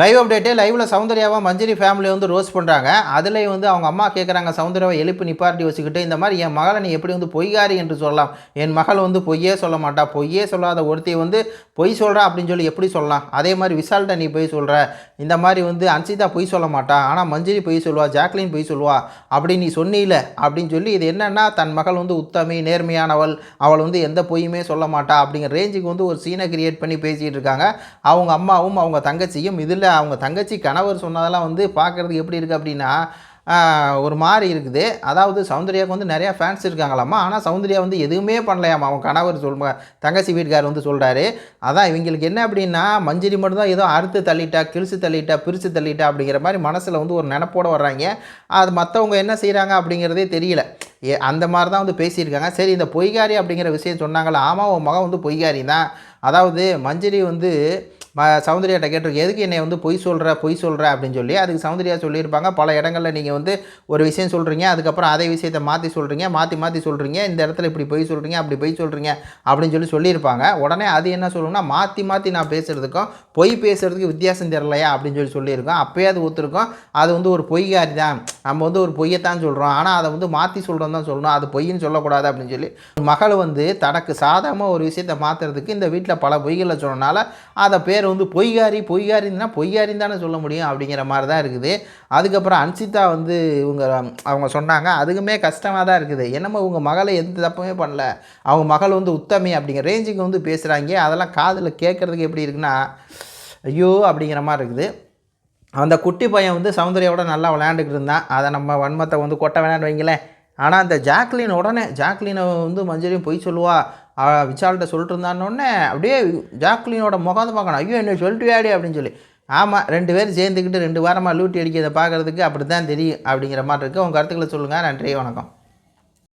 Live update லைவில் சௌந்தர்யாவை மஞ்சரி family வந்து rose பண்ணுறாங்க அதில் வந்து அவங்க அம்மா கேட்குறாங்க சௌந்தர்யாவை எழுப்பி நிப்பாட்டி வச்சுக்கிட்டு இந்த மாதிரி என் மகளை நீ எப்படி வந்து பொய்காரி என்று சொல்லலாம். என் மகள் வந்து பொய்யே சொல்ல மாட்டா. பொய்யே சொல்லாத ஒருத்தையை வந்து பொய் சொல்கிறா அப்படின்னு சொல்லி எப்படி சொல்லலாம்? அதே மாதிரி விசால்கிட்ட நீ பொய் சொல்கிற இந்த மாதிரி வந்து அன்சிதா பொய் சொல்ல மாட்டா. ஆனால் மஞ்சரி பொய் சொல்லுவா ஜாக்லின் பொய் சொல்லுவா. அப்படி நீ சொன்னீல அப்படின்னு சொல்லி இது என்னென்னா தன் மகள் வந்து உத்தமி நேர்மையானவள். அவள் வந்து எந்த பொய்யுமே சொல்ல மாட்டா அப்படிங்கிற ரேஞ்சுக்கு வந்து ஒரு சீனை கிரியேட் பண்ணி பேசிகிட்டு இருக்காங்க. அவங்க அம்மாவும் அவங்க தங்கச்சியும் இதில் அவங்க தங்கச்சி கணவர் சொன்னதெல்லாம் வந்து பார்க்குறதுக்கு எப்படி இருக்குது அப்படின்னா ஒரு மாதிரி இருக்குது. அதாவது சௌந்தர்யாவுக்கு வந்து நிறையா ஃபேன்ஸ் இருக்காங்களாம்மா. ஆனால் சௌந்தர்யா வந்து எதுவுமே பண்ணலையாமா அவங்க கணவர் சொல் தங்கச்சி வீட்டுக்கார் வந்து சொல்கிறாரு அதான் இவங்களுக்கு என்ன அப்படின்னா மஞ்சரி மட்டும்தான் ஏதோ அறுத்து தள்ளிட்டா கிழிச்சு தள்ளிட்டா பிரித்து தள்ளிட்டா அப்படிங்கிற மாதிரி மனசில் வந்து ஒரு நினப்போடு வர்றாங்க. அது மற்றவங்க என்ன செய்கிறாங்க அப்படிங்கிறதே தெரியல. ஏ அந்த மாதிரி தான் வந்து பேசியிருக்காங்க. சரி இந்த பொய்காரி அப்படிங்கிற விஷயம் சொன்னாங்களா? ஆமாம் உன் மகன் வந்து பொய்காரி தான் அதாவது மஞ்சரி வந்து சௌந்தர்யாட்ட கேட்டிருக்கு எதுக்கு என்னை வந்து பொய் சொல்கிற பொய் சொல்கிற அப்படின்னு சொல்லி. அதுக்கு சௌந்தர்யா சொல்லியிருப்பாங்க. பல இடங்களில் நீங்கள் வந்து ஒரு விஷயம் சொல்கிறீங்க அதுக்கப்புறம் அதே விஷயத்தை மாற்றி சொல்கிறீங்க மாற்றி மாற்றி சொல்கிறீங்க இந்த இடத்துல இப்படி பொய் சொல்கிறீங்க அப்படி பொய் சொல்கிறீங்க அப்படின்னு சொல்லி சொல்லியிருப்பாங்க. உடனே அது என்ன சொல்லணும்னா மாற்றி மாற்றி நான் பேசுகிறதுக்கும் பொய் பேசுகிறதுக்கு வித்தியாசம் தெரியலையா? அப்படின்னு சொல்லி சொல்லியிருக்கோம். அப்போயே அது ஒத்துருக்கோம். அது வந்து ஒரு பொய்காரி தான் நம்ம வந்து ஒரு பொய்யத்தான் சொல்கிறோம் ஆனால் அதை வந்து மாற்றி சொல்கிறோம் தான் சொல்லணும். அது பொய்ன்னு சொல்லக்கூடாது அப்படின்னு சொல்லி. மகள் வந்து தனக்கு சாதகமாக ஒரு விஷயத்தை மாற்றுறதுக்கு இந்த வீட்டில் பல பொய்களை சொன்னனால அதை பேர் வந்து பொய்காரி பொய்காரின்னா பொய்காரின்னு தானே சொல்ல முடியும் அப்படிங்கிற மாதிரி தான் இருக்குது. அதுக்கப்புறம் அன்சிதா வந்து இவங்க அவங்க சொன்னாங்க அதுக்குமே கஷ்டமாக தான் இருக்குது. என்னமோ உங்கள் மகளை எந்த தப்புமே பண்ணல. அவங்க மகள் வந்து உத்தமி அப்படிங்கிற ரேஞ்சுக்கு வந்து பேசுகிறாங்க அதெல்லாம் காதில் கேட்குறதுக்கு எப்படி இருக்குன்னா ஐயோ அப்படிங்கிற மாதிரி இருக்குது. அந்த குட்டி பையன் வந்து சௌந்தர்யாவோட நல்லா விளையாண்டுக்கிட்டு இருந்தான். அதை நம்ம வன்மத்தை வந்து கொட்ட வேணான்னு வைங்களேன். ஆனால் அந்த ஜாக்லின் உடனே ஜாக்லினை வந்து மஞ்சரியும் பொய் சொல்லுவா. விஷால்கிட்ட சொல்லிட்டு இருந்தானோடனே அப்படியே ஜாக்லினோட முகத்தை பார்க்கணும். ஐயோ என்ன சொல்லிட்டு வியாடி அப்படின்னு சொல்லி. ஆமாம் ரெண்டு பேரும் சேர்ந்துக்கிட்டு ரெண்டு வாரமாக லூட்டி அடிக்கிறத பார்க்குறதுக்கு அப்படி தான் தெரியும் அப்படிங்கிற மாதிரி இருக்குது உங்கள் கருத்துக்களை சொல்லுங்கள் நன்றி வணக்கம்.